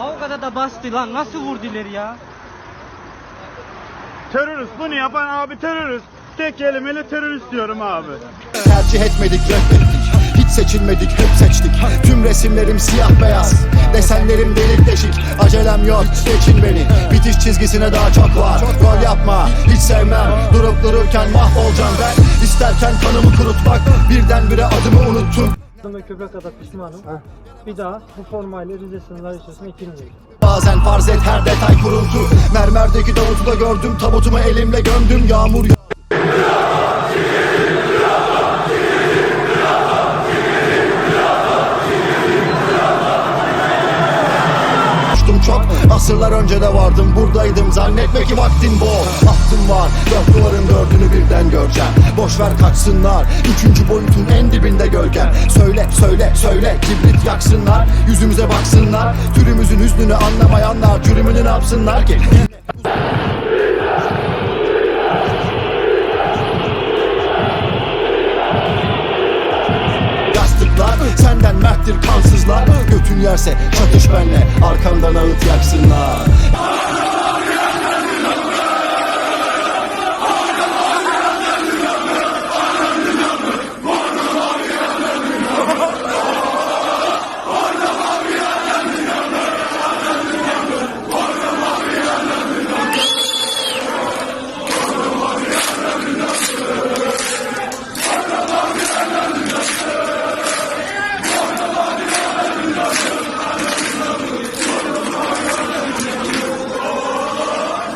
Ha o kadar da bastı lan. Nasıl vurdu ileri ya? Terörist bunu yapan abi terörist. Tek kelimeyle terörist diyorum abi. Tercih etmedik reddettik Hiç seçilmedik hep seçtik. Tüm resimlerim siyah beyaz. Desenlerim delik deşik. Acelem yok geçin beni. Bitiş çizgisine daha çok var. Rol yapma hiç sevmem. Durup dururken mahvolacağım ben. İsterken kanımı kurutmak Birdenbire adımı unuttum Adım ve köpek kadar pişmanım. Bir daha bu formayla Rize sınırları içerisine girmeyeceğim. Bazen farz et her detay kuruntu Mermerdeki Davut'u da gördüm Tabutumu elimle gömdüm. Yağmur Uçtum çok asırlar önce de vardım. Buradaydım zannetme ki vaktin bol. Ahtım Boş ver kaçsınlar. Üçüncü boyutun en dibinde gölgem Söyle söyle söyle kibrit yaksınlar. Yüzümüze baksınlar. Türümüzün hüznünü anlamayanlar cürümünü ne yapsınlar ki? Yastıklar senden merttir kansızlar. Götün yerse çatış benle arkamdan ağıt yaksınlar